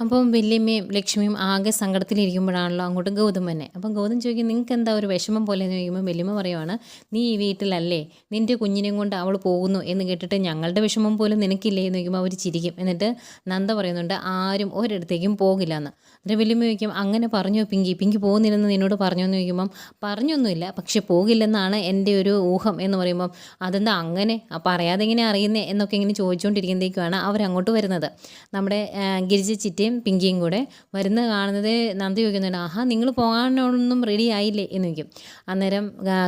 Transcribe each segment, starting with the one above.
അപ്പം വല്യമ്മയും ലക്ഷ്മിയും ആകെ സങ്കടത്തിലിരിക്കുമ്പോഴാണല്ലോ അങ്ങോട്ട് ഗൗതം തന്നെ അപ്പം ഗൗതം ചോദിക്കും നിങ്ങൾക്ക് എന്താ ഒരു വിഷമം പോലെ? എന്ന് ചോദിക്കുമ്പോൾ വല്യമ്മ പറയുവാണ് നീ ഈ വീട്ടിലല്ലേ? നിന്റെ കുഞ്ഞിനെയും കൊണ്ട് അവൾ പോകുന്നു എന്ന് കേട്ടിട്ട് ഞങ്ങളുടെ വിഷമം പോലും നിനക്കില്ലേ? എന്ന് ചോദിക്കുമ്പോൾ അവർ ചിരിക്കും. എന്നിട്ട് നന്ദ പറയുന്നുണ്ട് ആരും ഒരിടത്തേക്കും പോകില്ല എന്ന് എന്നിട്ട് വല്യമ്മ ചോദിക്കും അങ്ങനെ പറഞ്ഞു പിങ്കി? പിങ്കി പോകുന്നില്ലെന്ന് നിന്നോട് പറഞ്ഞു? എന്ന് ചോദിക്കുമ്പം പറഞ്ഞൊന്നുമില്ല പക്ഷെ പോകില്ലെന്നാണ് എന്റെ ഒരു ഊഹം. എന്ന് പറയുമ്പം അതെന്താ അങ്ങനെ? പറയാതെ ഇങ്ങനെ അറിയുന്നേ? എന്നൊക്കെ ഇങ്ങനെ ചോദിച്ചുകൊണ്ടിരിക്കുമ്പോഴേക്കുമാണ് അവരങ്ങോട്ട് വരുന്നത്. നമ്മുടെ ഗിരിജ ഗിരിജ ചിറ്റയും പിങ്കിയും കൂടെ വരുന്ന കാണുന്നത് നന്ദി ചോദിക്കുന്നുണ്ട്. ആഹാ നിങ്ങൾ പോകാനൊന്നും റെഡി ആയില്ലേ? എന്ന് ചോദിക്കും. അന്നേരം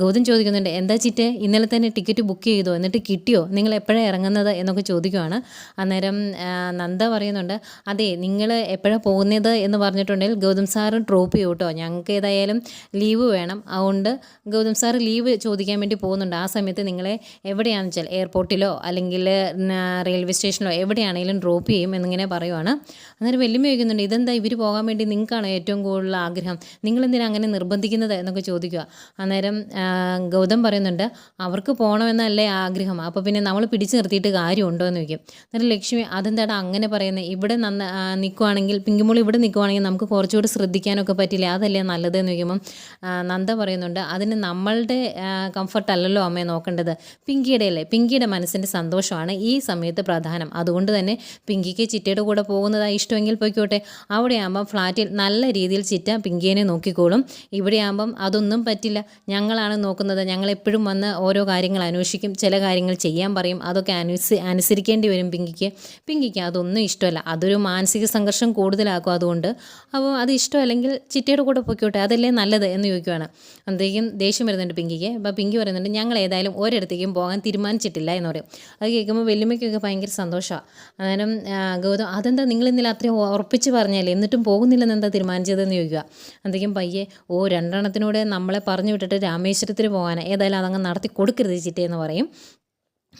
ഗൗതം ചോദിക്കുന്നുണ്ട് എന്താ ചിറ്റേ ഇന്നലെ തന്നെ ടിക്കറ്റ് ബുക്ക് ചെയ്തോ? എന്നിട്ട് കിട്ടിയോ? നിങ്ങൾ എപ്പോഴാണ് ഇറങ്ങുന്നത്? എന്നൊക്കെ ചോദിക്കുവാണ്. അന്നേരം നന്ദ പറയുന്നുണ്ട് അതെ നിങ്ങൾ എപ്പോഴാണ് പോകുന്നത്? എന്ന് പറഞ്ഞിട്ടുണ്ടെങ്കിൽ ഗൗതം സാറ് ഡ്രോപ്പ് ചെയ്യും കേട്ടോ. ഞങ്ങൾക്ക് ഏതായാലും ലീവ് വേണം. അതുകൊണ്ട് ഗൗതം സാർ ലീവ് ചോദിക്കാൻ വേണ്ടി പോകുന്നുണ്ട്. ആ സമയത്ത് നിങ്ങളെ എവിടെയാണെന്ന് വെച്ചാൽ എയർപോർട്ടിലോ അല്ലെങ്കിൽ റെയിൽവേ സ്റ്റേഷനിലോ എവിടെയാണെങ്കിലും ഡ്രോപ്പ് ചെയ്യും എന്നിങ്ങനെ പറയുവാണ്. അന്നേരം വെല്ലുമ്മ ചോദിക്കുന്നുണ്ട് ഇതെന്താ ഇവർ പോകാൻ വേണ്ടി നിങ്ങൾക്കാണ് ഏറ്റവും കൂടുതൽ ആഗ്രഹം? നിങ്ങളെന്തിനാ അങ്ങനെ നിർബന്ധിക്കുന്നത് എന്നൊക്കെ ചോദിക്കുക. അന്നേരം ഗൗതം പറയുന്നുണ്ട് അവർക്ക് പോകണമെന്നല്ലേ ആഗ്രഹം. അപ്പോൾ പിന്നെ നമ്മൾ പിടിച്ചു നിർത്തിയിട്ട് കാര്യമുണ്ടോ? എന്ന് ചോദിക്കും. അന്നേരം ലക്ഷ്മി അതെന്താടാ അങ്ങനെ പറയുന്നത് ഇവിടെ നന്ന നിൽക്കുവാണെങ്കിൽ പിങ്കിമോൾ ഇവിടെ നിൽക്കുവാണെങ്കിൽ നമുക്ക് കുറച്ചുകൂടി ശ്രദ്ധിക്കാനൊക്കെ പറ്റില്ല? അതല്ലേ നല്ലത്? എന്ന് ചോദിക്കുമ്പം നന്ദ പറയുന്നുണ്ട് അതിന് നമ്മളുടെ കംഫർട്ട് അല്ലല്ലോ അമ്മയെ നോക്കേണ്ടത്. പിങ്കിയുടെ അല്ലേ? പിങ്കിയുടെ മനസ്സിന്റെ സന്തോഷമാണ് ഈ സമയത്ത് പ്രധാനം. അതുകൊണ്ട് തന്നെ പിങ്കിക്ക് ചിറ്റയുടെ കൂടെ പോകുന്നതാണ് ഇഷ്ടമെങ്കിൽ പോയിക്കോട്ടെ. അവിടെ ആകുമ്പം ഫ്ലാറ്റിൽ നല്ല രീതിയിൽ ചിറ്റ പിങ്കിയനെ നോക്കിക്കോളും. ഇവിടെ ആകുമ്പം അതൊന്നും പറ്റില്ല. ഞങ്ങളാണ് നോക്കുന്നത്. ഞങ്ങളെപ്പോഴും വന്ന് ഓരോ കാര്യങ്ങൾ അന്വേഷിക്കും. ചില കാര്യങ്ങൾ ചെയ്യാൻ പറയും. അതൊക്കെ അനുസ അനുസരിക്കേണ്ടി വരും പിങ്കിക്ക്. പിങ്കിക്ക് അതൊന്നും ഇഷ്ടമല്ല. അതൊരു മാനസിക സംഘർഷം കൂടുതലാക്കും അതുകൊണ്ട്. അപ്പോൾ അത് ഇഷ്ടമല്ലെങ്കിൽ ചിറ്റയുടെ കൂടെ പൊയ്ക്കോട്ടെ. അതല്ലേ നല്ലത് എന്ന് ചോദിക്കുവാണ്. അന്നത്തേക്കും ദേഷ്യം വരുന്നുണ്ട് പിങ്കിക്ക്. അപ്പോൾ പിങ്കി പറയുന്നുണ്ട് ഞങ്ങൾ ഏതായാലും ഒരിടത്തേക്കും പോകാൻ തീരുമാനിച്ചിട്ടില്ല എന്ന് പറയും. അത് കേൾക്കുമ്പോൾ വെല്ലുമ്മയ്ക്കൊക്കെ ഭയങ്കര സന്തോഷമാണ്. അന്നേരം ഗൗതം അതെന്താ നിങ്ങൾ ഇന്നലെ അത്രയും ഉറപ്പിച്ച് പറഞ്ഞല്ലേ എന്നിട്ടും പോകുന്നില്ലെന്ന് എന്താ തീരുമാനിച്ചതെന്ന് ചോദിക്കുക. അന്തേക്കും പയ്യെ ഓ രണ്ടെണ്ണത്തിനൂടെ നമ്മളെ പറഞ്ഞു വിട്ടിട്ട് രാമേശ്വരത്തിന് പോകാനാണ് ഏതായാലും അതങ്ങ് നടത്തി കൊടുക്കരുത് ചിറ്റേ എന്ന് പറയും.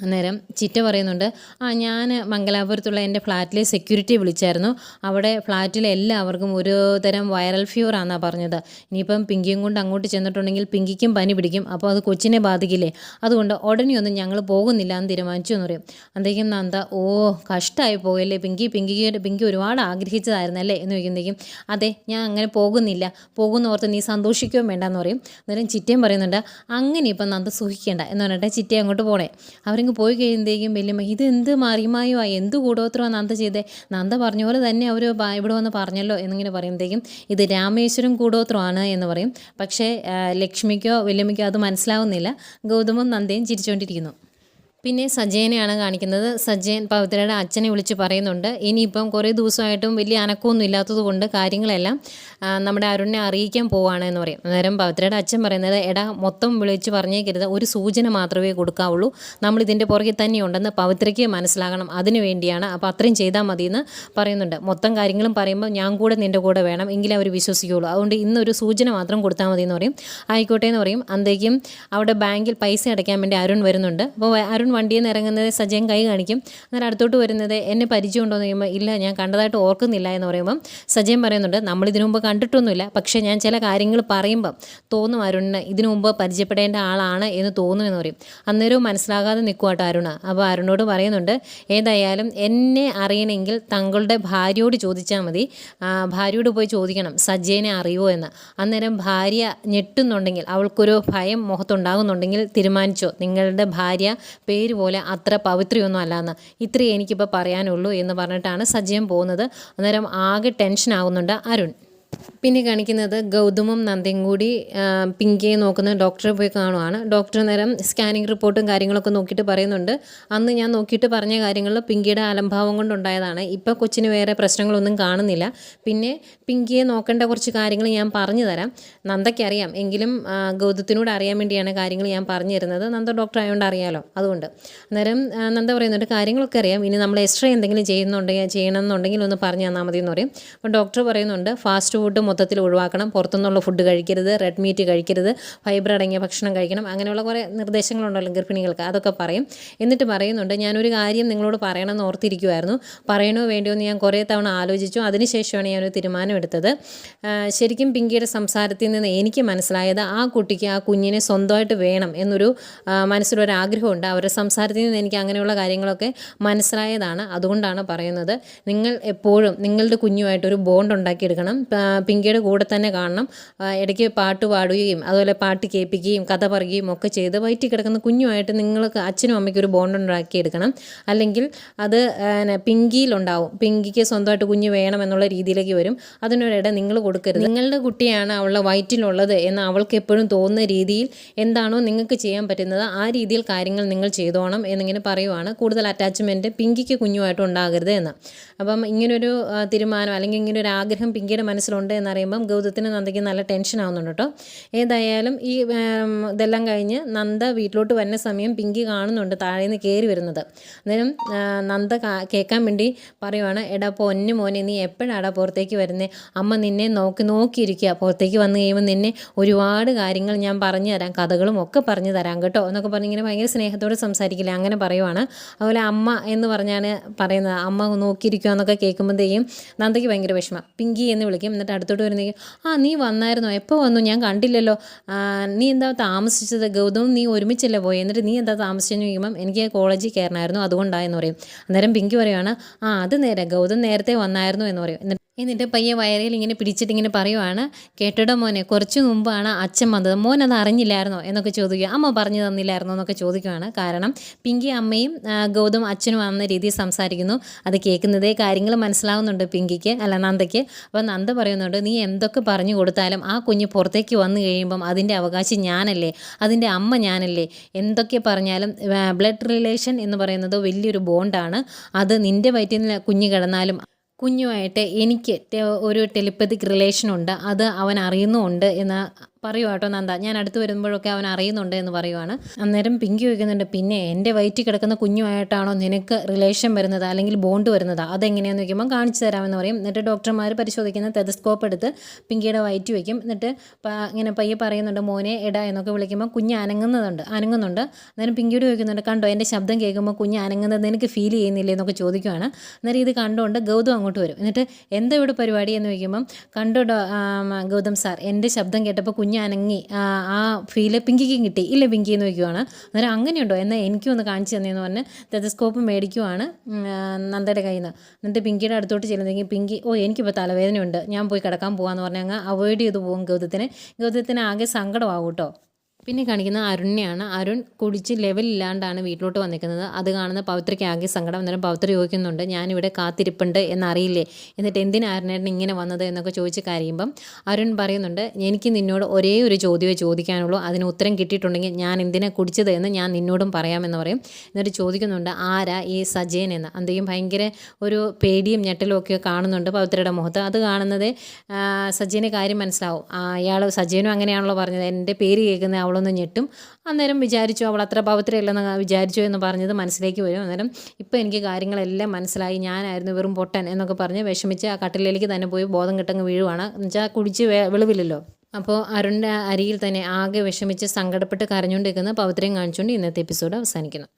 അന്നേരം ചിറ്റ പറയുന്നുണ്ട് ആ ഞാൻ മംഗലാപുരത്തുള്ള എന്റെ ഫ്ലാറ്റിലെ സെക്യൂരിറ്റി വിളിച്ചായിരുന്നു. അവിടെ ഫ്ലാറ്റിലെ എല്ലാവർക്കും ഒരു തരം വൈറൽ ഫീവർ ആണെന്നാണ് പറഞ്ഞത്. ഇനിയിപ്പം പിങ്കിയും കൊണ്ട് അങ്ങോട്ട് ചെന്നിട്ടുണ്ടെങ്കിൽ പിങ്കിക്കും പനി പിടിക്കും. അപ്പോൾ അത് കൊച്ചിനെ ബാധിക്കില്ലേ? അതുകൊണ്ട് ഉടനെയൊന്നും ഞങ്ങൾ പോകുന്നില്ല എന്ന് തീരുമാനിച്ചു എന്ന് പറയും. അന്തേക്കും നന്ദ ഓ കഷ്ടമായി പോയല്ലേ. പിങ്കി പിങ്കിയുടെ പിങ്കി ഒരുപാട് ആഗ്രഹിച്ചതായിരുന്നല്ലേ എന്ന് ചോദിക്കുമ്പോഴേക്കും അതെ ഞാൻ അങ്ങനെ പോകുന്നില്ല. പോകുന്ന ഓർത്ത് നീ സന്തോഷിക്കുകയും വേണ്ടെന്ന് പറയും. അന്നേരം ചിറ്റയും പറയുന്നുണ്ട് അങ്ങനെ ഇപ്പം നന്ദ സുഖിക്കേണ്ട എന്ന് പറഞ്ഞിട്ട് ചിറ്റയെ അങ്ങോട്ട് പോണേ. അവരിങ്ങ് പോയി കഴിയുമ്പോഴേക്കും വലിയമ്മ ഇത് എന്ത് മറിമായോ? എന്ത് കൂടോത്രമോ നന്ദ ചെയ്തേ? നന്ദ പറഞ്ഞ പോലെ തന്നെ അവർ ഇവിടെ വന്ന് പറഞ്ഞല്ലോ എന്നിങ്ങനെ പറയുമ്പോഴേക്കും ഇത് രാമേശ്വരം കൂടോത്രമാണ് എന്ന് പറയും. പക്ഷേ ലക്ഷ്മിക്കോ വല്യമ്മയ്ക്കോ അത് മനസ്സിലാവുന്നില്ല. ഗൗതമും നന്ദയും ചിരിച്ചുകൊണ്ടിരിക്കുന്നു പിന്നെ സജയനെയാണ് കാണിക്കുന്നത്. സജയൻ പവിത്രയുടെ അച്ഛനെ വിളിച്ച് പറയുന്നുണ്ട്. ഇനിയിപ്പം കുറേ ദിവസമായിട്ടും വലിയ അനക്കമൊന്നും ഇല്ലാത്തത് കൊണ്ട് കാര്യങ്ങളെല്ലാം നമ്മുടെ അരുണിനെ അറിയിക്കാൻ പോവാണ് എന്ന് പറയും. അന്നേരം പവിത്രയുടെ അച്ഛൻ പറയുന്നത് എടാ മൊത്തം വിളിച്ച് പറഞ്ഞേക്കരുത്. ഒരു സൂചന മാത്രമേ കൊടുക്കാവുള്ളൂ. നമ്മൾ ഇതിന്റെ പുറകെ തന്നെയുണ്ടെന്ന് പവിത്രയ്ക്ക് മനസ്സിലാകണം. അതിനു വേണ്ടിയാണ് അപ്പോൾ അത്രയും ചെയ്താൽ മതി എന്ന് പറയുന്നുണ്ട്. മൊത്തം കാര്യങ്ങളും പറയുമ്പോൾ ഞാൻ കൂടെ നിന്റെ കൂടെ വേണം. എങ്കിലേ അവർ വിശ്വസിക്കുകയുള്ളൂ. അതുകൊണ്ട് ഇന്നൊരു സൂചന മാത്രം കൊടുത്താൽ മതി എന്ന് പറയും. ആയിക്കോട്ടെ എന്ന് പറയും. അന്തേക്കും അവിടെ ബാങ്കിൽ പൈസ അടയ്ക്കാൻ വേണ്ടി അരുൺ വരുന്നുണ്ട്. അപ്പോൾ അരുൺ വണ്ടിയിൽ നിന്ന് ഇറങ്ങുന്നത് സജയൻ കൈ കാണിക്കും. അന്നേരം അടുത്തോട്ട് വരുന്നത് എന്നെ പരിചയമുണ്ടോ എന്ന് ചോദിക്കുമ്പോൾ ഇല്ല ഞാൻ കണ്ടതായിട്ട് ഓർക്കുന്നില്ല എന്ന് പറയുമ്പം സജയൻ പറയുന്നുണ്ട് നമ്മൾ ഇതിനു മുമ്പ് കണ്ടിട്ടൊന്നുമില്ല. പക്ഷേ ഞാൻ ചില കാര്യങ്ങൾ പറയുമ്പം തോന്നും അരുണിന് ഇതിനു മുമ്പ് പരിചയപ്പെടേണ്ട ആളാണ് എന്ന് തോന്നുമെന്ന് പറയും. അന്നേരവും മനസ്സിലാകാതെ നിൽക്കുവാട്ടോ അരുണ. അപ്പോൾ അരുണോട് പറയുന്നുണ്ട് ഏതായാലും എന്നെ അറിയണമെങ്കിൽ തങ്ങളുടെ ഭാര്യയോട് ചോദിച്ചാൽ മതി. ഭാര്യയോട് പോയി ചോദിക്കണം സജയനെ അറിയുമോ എന്ന്. അന്നേരം ഭാര്യ ഞെട്ടുന്നുണ്ടെങ്കിൽ അവൾക്കൊരു ഭയം മുഖത്തുണ്ടാകുന്നുണ്ടെങ്കിൽ തീരുമാനിച്ചോ. നിങ്ങളുടെ ഭാര്യ പേര് പോലെ അത്ര പവിത്രയൊന്നും അല്ലാന്ന്. ഇത്രയേ എനിക്കിപ്പോൾ പറയാനുള്ളൂ എന്ന് പറഞ്ഞിട്ടാണ് സജ്ജയം പോകുന്നത്. അന്നേരം ആകെ ടെൻഷൻ ആകുന്നുണ്ട് അരുൺ. പിന്നെ കാണിക്കുന്നത് ഗൗതമും നന്ദയും കൂടി പിങ്കിയെ നോക്കുന്ന ഡോക്ടറെ പോയി കാണുവാണ്. ഡോക്ടർ നേരം സ്കാനിങ് റിപ്പോർട്ടും കാര്യങ്ങളൊക്കെ നോക്കിയിട്ട് പറയുന്നുണ്ട്. അന്ന് ഞാൻ നോക്കിയിട്ട് പറഞ്ഞ കാര്യങ്ങളിൽ പിങ്കിയുടെ അലംഭാവം കൊണ്ടുണ്ടായതാണ്. ഇപ്പോൾ കൊച്ചിന് വേറെ പ്രശ്നങ്ങളൊന്നും കാണുന്നില്ല. പിന്നെ പിങ്കിയെ നോക്കേണ്ട കുറച്ച് കാര്യങ്ങൾ ഞാൻ പറഞ്ഞു തരാം. നന്ദയ്ക്ക് അറിയാം. എങ്കിലും ഗൗതത്തിനോട് അറിയാൻ വേണ്ടിയാണ് കാര്യങ്ങൾ ഞാൻ പറഞ്ഞു തരുന്നത്. നന്ദ ഡോക്ടർ ആയതുകൊണ്ട് അറിയാലോ അതുകൊണ്ട്. അന്നേരം നന്ദ പറയുന്നുണ്ട് കാര്യങ്ങളൊക്കെ അറിയാം. ഇനി നമ്മൾ എക്സ്ട്രാ എന്തെങ്കിലും ചെയ്യുന്നുണ്ടെങ്കിൽ ചെയ്യണമെന്നുണ്ടെങ്കിൽ ഒന്ന് പറഞ്ഞു തന്നാൽ മതി എന്ന് പറയും. അപ്പോൾ ഡോക്ടർ പറയുന്നുണ്ട് ഫാസ്റ്റ് ഫുഡ് മൊത്തത്തിൽ ഒഴിവാക്കണം. പുറത്തുനിന്നുള്ള ഫുഡ് കഴിക്കരുത് റെഡ് മീറ്റ് കഴിക്കരുത് ഫൈബർ അടങ്ങിയ ഭക്ഷണം കഴിക്കണം. അങ്ങനെയുള്ള കുറേ നിർദ്ദേശങ്ങളുണ്ടല്ലോ ഗർഭിണികൾക്ക്. അതൊക്കെ പറയും. എന്നിട്ട് പറയുന്നുണ്ട് ഞാനൊരു കാര്യം നിങ്ങളോട് പറയണമെന്ന് ഓർത്തിരിക്കുമായിരുന്നു പറയണോ വേണ്ടിയോ എന്ന് ഞാൻ കുറേ തവണ ആലോചിച്ചു. അതിനുശേഷമാണ് ഞാനൊരു തീരുമാനമെടുത്തത് ശരിക്കും പിങ്കിയുടെ സംസാരത്തിൽ നിന്ന് എനിക്ക് മനസ്സിലായത് ആ കുട്ടിക്ക് ആ കുഞ്ഞിനെ സ്വന്തമായിട്ട് വേണം എന്നൊരു മനസ്സിലൊരാഗ്രഹമുണ്ട്. അവരുടെ സംസാരത്തിൽ നിന്ന് എനിക്ക് അങ്ങനെയുള്ള കാര്യങ്ങളൊക്കെ മനസ്സിലായതാണ്. അതുകൊണ്ടാണ് പറയുന്നത് നിങ്ങൾ എപ്പോഴും നിങ്ങളുടെ കുഞ്ഞുമായിട്ടൊരു ബോണ്ട് ഉണ്ടാക്കിയെടുക്കണം. പിങ്കിയുടെ കൂടെ തന്നെ കാണണം. ഇടയ്ക്ക് പാട്ട് പാടുകയും അതുപോലെ പാട്ട് കേൾപ്പിക്കുകയും കഥ പറയുകയും ഒക്കെ ചെയ്ത് വയറ്റി കിടക്കുന്ന കുഞ്ഞുമായിട്ട് നിങ്ങൾക്ക് അച്ഛനും അമ്മയ്ക്കും ഒരു ബോണ്ട് ഉണ്ടാക്കി എടുക്കണം. അല്ലെങ്കിൽ അത് പിങ്കിയിലുണ്ടാവും. പിങ്കിക്ക് സ്വന്തമായിട്ട് കുഞ്ഞ് വേണം എന്നുള്ള രീതിയിലേക്ക് വരും. അതിനൊരിട നിങ്ങൾ കൊടുക്കരുത്. നിങ്ങളുടെ കുട്ടിയാണ് അവളുടെ വയറ്റിലുള്ളത് എന്ന് അവൾക്ക് എപ്പോഴും തോന്നുന്ന രീതിയിൽ എന്താണോ നിങ്ങൾക്ക് ചെയ്യാൻ പറ്റുന്നത് ആ രീതിയിൽ കാര്യങ്ങൾ നിങ്ങൾ ചെയ്തോണം എന്നിങ്ങനെ പറയുവാണ് കൂടുതൽ അറ്റാച്ച്മെന്റ് പിങ്കിക്ക് കുഞ്ഞുമായിട്ട് ഉണ്ടാകരുത് എന്ന്. അപ്പം ഇങ്ങനൊരു തീരുമാനം അല്ലെങ്കിൽ ഇങ്ങനൊരു ആഗ്രഹം പിങ്കിയുടെ മനസ്സിലുണ്ട് പറയുമ്പം ഗൗതത്തിന് നന്ദയ്ക്ക് നല്ല ടെൻഷൻ ആവുന്നുണ്ട് കേട്ടോ. ഏതായാലും ഈ ഇതെല്ലാം കഴിഞ്ഞ് നന്ദ വീട്ടിലോട്ട് വരുന്ന സമയം പിങ്കി കാണുന്നുണ്ട് താഴെ നിന്ന് കയറി വരുന്നത്. അന്നേരം നന്ദ കേൾക്കാൻ വേണ്ടി പറയുവാണ് എടാ പൊന്നു മോനെ നീ എപ്പോഴാടാ പുറത്തേക്ക് വരുന്നത് അമ്മ നിന്നെ നോക്കി നോക്കിയിരിക്കുക പുറത്തേക്ക് വന്നു കഴിയുമ്പോൾ നിന്നെ ഒരുപാട് കാര്യങ്ങൾ ഞാൻ പറഞ്ഞു തരാം കഥകളും ഒക്കെ പറഞ്ഞു തരാം കേട്ടോ. എന്നൊക്കെ പറഞ്ഞ് ഇങ്ങനെ ഭയങ്കര സ്നേഹത്തോടെ സംസാരിക്കില്ല അങ്ങനെ പറയുവാണ്. അതുപോലെ അമ്മ എന്ന് പറഞ്ഞാണ് പറയുന്നത് അമ്മ നോക്കിയിരിക്കുക എന്നൊക്കെ കേൾക്കുമ്പോഴത്തേക്കും നന്ദയ്ക്ക് ഭയങ്കര വിഷമം. പിങ്കി എന്ന് വിളിക്കും. എന്നിട്ട് അടുത്തോട്ട് വരുന്നെങ്കിൽ ആ നീ വന്നായിരുന്നോ? എപ്പോൾ വന്നു? ഞാൻ കണ്ടില്ലല്ലോ. നീ എന്താ താമസിച്ചത്? ഗൗതം നീ ഒരുമിച്ചല്ലേ പോയി? എന്നിട്ട് നീ എന്താ താമസിച്ചെന്ന് ചോദിക്കുമ്പം എനിക്ക് കോളേജിൽ കയറണമായിരുന്നു അതുകൊണ്ടായെന്ന് പറയും. അന്നേരം പിങ്കി പറയുവാണ് ആ അത് നേരെ ഗൗതം നേരത്തെ വന്നായിരുന്നു എന്ന് പറയും. എന്നിട്ട് എന്നിട്ട് പയ്യെ വയറിൽ ഇങ്ങനെ പിടിച്ചിട്ട് ഇങ്ങനെ പറയുവാണ് കേട്ടിടോ മോനെ കുറച്ച് മുമ്പാണ് അച്ഛൻ വന്നത്. മോൻ അത് അറിഞ്ഞില്ലായിരുന്നോ? എന്നൊക്കെ ചോദിക്കുക. അമ്മ പറഞ്ഞു തന്നില്ലായിരുന്നോ എന്നൊക്കെ ചോദിക്കുവാണ് കാരണം പിങ്കി അമ്മയും ഗൗതം അച്ഛനും വന്ന രീതിയിൽ സംസാരിക്കുന്നു. അത് കേൾക്കുന്നതേ കാര്യങ്ങൾ മനസ്സിലാവുന്നുണ്ട് പിങ്കിക്ക് അല്ല നന്ദയ്ക്ക്. അപ്പോൾ നന്ദ പറയുന്നുണ്ട് നീ എന്തൊക്കെ പറഞ്ഞു കൊടുത്താലും ആ കുഞ്ഞ് പുറത്തേക്ക് വന്നു കഴിയുമ്പം അതിന്റെ അവകാശം ഞാനല്ലേ? അതിന്റെ അമ്മ ഞാനല്ലേ? എന്തൊക്കെ പറഞ്ഞാലും ബ്ലഡ് റിലേഷൻ എന്ന് പറയുന്നത് വലിയൊരു ബോണ്ടാണ്. അത് നിന്റെ വയറ്റിൽ കുഞ്ഞ് കിടന്നാലും കുഞ്ഞുമായിട്ട് എനിക്ക് ഒരു ടെലിപ്പതിക് റിലേഷനുണ്ട് അത് അവൻ അറിയുന്നുമുണ്ട് എന്ന് പറയുക കേട്ടോ നന്ദ. ഞാൻ അടുത്ത് വരുമ്പോഴൊക്കെ അവൻ അറിയുന്നുണ്ട് എന്ന് പറയുവാണ്. അന്നേരം പിങ്കി ചോദിക്കുന്നുണ്ട് പിന്നെ എന്റെ വയറ്റിൽ കിടക്കുന്ന കുഞ്ഞുമായിട്ടാണോ നിനക്ക് റിലേഷൻ വരുന്നത് അല്ലെങ്കിൽ ബോണ്ട് വരുന്നത്? അതെങ്ങനെയാന്ന് ചോദിക്കുമ്പോൾ കാണിച്ചു തരാമെന്ന് പറയും. എന്നിട്ട് ഡോക്ടർമാർ പരിശോധിക്കുന്ന തെതസ്കോപ്പ് എടുത്ത് പിങ്കിയുടെ വയറ്റ് വയ്ക്കും. എന്നിട്ട് ഇങ്ങനെ പയ്യെ പറയുന്നുണ്ട് മോനെ എടാ എന്നൊക്കെ വിളിക്കുമ്പോൾ കുഞ്ഞ് അനങ്ങുന്നതുണ്ട് അനങ്ങുന്നുണ്ട്. അന്നേരം പിങ്കിയോട് ചോദിക്കുന്നുണ്ട് കണ്ടോ എന്റെ ശബ്ദം കേൾക്കുമ്പോൾ കുഞ്ഞ് അനങ്ങുന്നത് എനിക്ക് ഫീൽ ചെയ്യുന്നില്ലേ? എന്നൊക്കെ ചോദിക്കുവാണ്. അന്നേരം ഇത് കണ്ടുകൊണ്ട് ഗൗതം അങ്ങോട്ട് വരും. എന്നിട്ട് എന്താ ഇവിടെ പരിപാടി? എന്ന് ചോദിക്കുമ്പം കണ്ടോ ഗൗതം സാർ എന്റെ ശബ്ദം കേട്ടപ്പോൾ കുഞ്ഞ് അനങ്ങി ആ, ഫീൽ പിങ്കിക്കും കിട്ടി. ഇല്ല പിങ്കി എന്ന് വയ്ക്കുവാണ് അന്നേരം അങ്ങനെയുണ്ടോ? എന്നാൽ എനിക്കും ഒന്ന് കാണിച്ചു തന്നെയെന്ന് പറഞ്ഞ് തെതസ്കോപ്പ് മേടിക്കുവാണ് നന്ദയുടെ കയ്യിൽ നിന്ന് എന്നിട്ട് പിങ്കിയുടെ അടുത്തോട്ട് ചെല്ലുന്നെങ്കിൽ പിങ്കി ഓ എനിക്കിപ്പോൾ തലവേദനയുണ്ട്. ഞാൻ പോയി കിടക്കാൻ പോകാമെന്ന് പറഞ്ഞാൽ അങ്ങ് അവോയ്ഡ് ചെയ്ത് പോകും ഗൗതത്തിന്. ഗൗതത്തിന് ആകെ സങ്കടമാകും കേട്ടോ പിന്നെ കാണിക്കുന്ന അരുണിനെയാണ് അരുൺ കുടിച്ച് ലെവലില്ലാണ്ടാണ് വീട്ടിലോട്ട് വന്നിരിക്കുന്നത്. അത് കാണുന്ന പവിത്രയ്ക്ക് ആകെ സങ്കടം. അന്നേരം പവിത്ര ചോദിക്കുന്നുണ്ട് ഞാനിവിടെ കാത്തിരിപ്പുണ്ട് എന്നറിയില്ലേ? എന്നിട്ട് എന്തിനാ അരുണേട്ടൻ ഇങ്ങനെ വന്നത് എന്നൊക്കെ ചോദിച്ച് കരയുമ്പം അരുൺ പറയുന്നുണ്ട് എനിക്ക് നിന്നോട് ഒരേ ഒരു ചോദ്യമേ ചോദിക്കാനുള്ളൂ. അതിന് ഉത്തരം കിട്ടിയിട്ടുണ്ടെങ്കിൽ ഞാൻ എന്തിനാ കുടിച്ചത് എന്ന് ഞാൻ നിന്നോടും പറയാമെന്ന് പറയും. എന്നിട്ട് ചോദിക്കുന്നുണ്ട് ആരാ ഈ സജയൻ എന്ന്? എന്തെങ്കിലും ഭയങ്കര ഒരു പേടിയും ഞെട്ടലും ഒക്കെ കാണുന്നുണ്ട് പവിത്രയുടെ മുഖത്ത്. അത് കാണുന്നത് ആ, കാര്യം മനസ്സിലാവും. അയാൾ സജയനും അങ്ങനെയാണല്ലോ പറഞ്ഞത്. എന്റെ പേര് കേൾക്കുന്ന അവളൊന്ന് ഞെട്ടും. അന്നേരം വിചാരിച്ചു അവൾ അത്ര പവിത്രയല്ലെന്ന് വിചാരിച്ചു എന്ന് പറഞ്ഞത് മനസ്സിലേക്ക് വരും. അന്നേരം ഇപ്പോൾ എനിക്ക് കാര്യങ്ങളെല്ലാം മനസ്സിലായി. ഞാനായിരുന്നു വെറും പൊട്ടൻ എന്നൊക്കെ പറഞ്ഞ് വിഷമിച്ച് ആ കട്ടിലേക്ക് തന്നെ പോയി ബോധം കിട്ടങ്ങ് വീഴുവാണ്. എന്നുവെച്ചാൽ കുടിച്ച് വിളവില്ലല്ലോ. അപ്പോൾ അരുണിന്റെ അരിയിൽ തന്നെ ആകെ വിഷമിച്ച് സങ്കടപ്പെട്ട് കരഞ്ഞുകൊണ്ടിരിക്കുന്ന പവിത്രയും കാണിച്ചുകൊണ്ട് ഇന്നത്തെ എപ്പിസോഡ് അവസാനിക്കുന്നു.